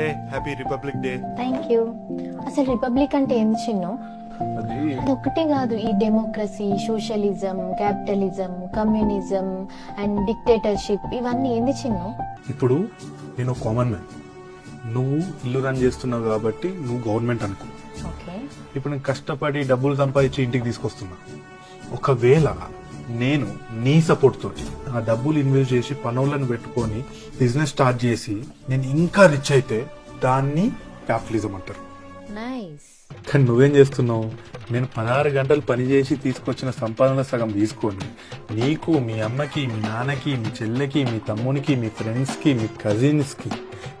Hey happy Republic Day. Thank you అసలు republic అంటే ఏం చిన్ను? అది అది ఒక్కటే కాదు ఈ democracy socialism capitalism communism and dictatorship ఇవన్నీ ఏంది చిన్ను? ఇప్పుడు నేను కామన్ మ్యాన్ నువ్వు ఇల్లు రన్ చేస్తున్నావు కాబట్టి నువ్వు గవర్నమెంట్ అనుకో. ఓకే ఇప్పుడు నేను కష్టపడి డబ్బులు సంపాదించి ఇంటికి తీసుకొస్తున్నా. ఒకవేళ నేను నీ సపోర్ట్ తోటి ఆ డబ్బులు ఇన్వెస్ట్ చేసి పనులను పెట్టుకొని బిజినెస్ స్టార్ట్ చేసి నేను ఇంకా రిచ్ అయితే దాన్ని క్యాపిటలిజం అంటారు. నైస్ కానీ నువ్వేం చేస్తున్నావు? నేను పదహారు గంటలు పనిచేసి తీసుకొచ్చిన సంపాదన సగం తీసుకొని నీకు మీ అమ్మకి మీ నాన్నకి మీ చెల్లెకి మీ తమ్మునికి మీ ఫ్రెండ్స్కి మీ కజిన్స్కి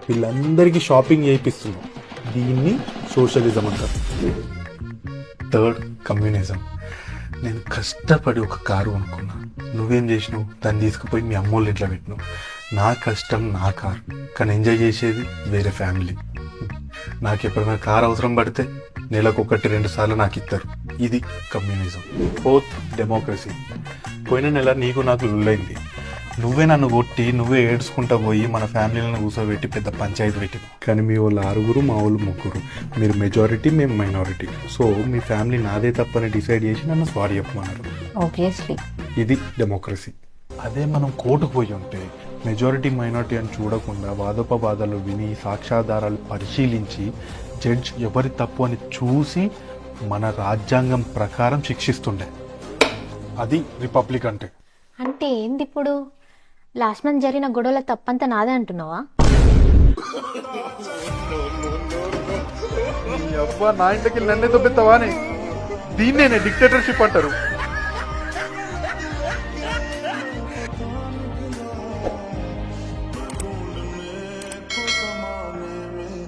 వీళ్ళందరికీ షాపింగ్ చేయిస్తున్నావు దీన్ని సోషలిజం అంటారు. థర్డ్ కమ్యూనిజం నేను కష్టపడి ఒక కారు అనుకున్నాను నువ్వేం చేసినావు? దాన్ని తీసుకుపోయి మీ అమ్మోళ్ళు ఇంట్లో పెట్టినావు. నా కష్టం నా కారు. కానీ ఎంజాయ్ చేసేది వేరే ఫ్యామిలీ నాకు ఎప్పుడైనా కార్ అవసరం పడితే నెలకు ఒకటి రెండు సార్లు నాకు ఇస్తారు ఇది కమ్యూనిజం ఫోర్త్ డెమోక్రసీ పోయిన నెల నీకు నాకు లుల్లైంది. నువ్వే నన్ను కొట్టి నువ్వే ఏడ్చుకుంటా పోయి మన ఫ్యామిలీలను కూర్చోబెట్టి పెద్ద పంచాయతీ పెట్టి కానీ మీ వాళ్ళు ఆరుగురు మా వాళ్ళు ముగ్గురు. మీరు మెజారిటీ మేము మైనారిటీ సో మీ ఫ్యామిలీ నాదే తప్పని డిసైడ్ చేసి నన్ను సారీ చెప్పమన్నారు. ఆబ్వియస్లీ ఇది డెమోక్రసీ అదే మనం కోర్టుకు పోయి ఉంటే మెజారిటీ మైనారిటీ అని చూడకుండా వాదోపవాదాలు విని సాక్ష్యాధారాలు పరిశీలించి జడ్జ్ ఎవరి తప్పు అని చూసి మన రాజ్యాంగం ప్రకారం శిక్షిస్తుండే. అది రిపబ్లిక్ అంటే. అంటే ఏంది ఇప్పుడు? లాస్ట్ మంత్ జరిగిన గొడవల తప్పంతా నాదే అంటున్నావా? అబ్బా నా ఇంటికి నన్నే దొబ్బెత్తావా దీన్నే డిక్టేటర్షిప్ అంటారు.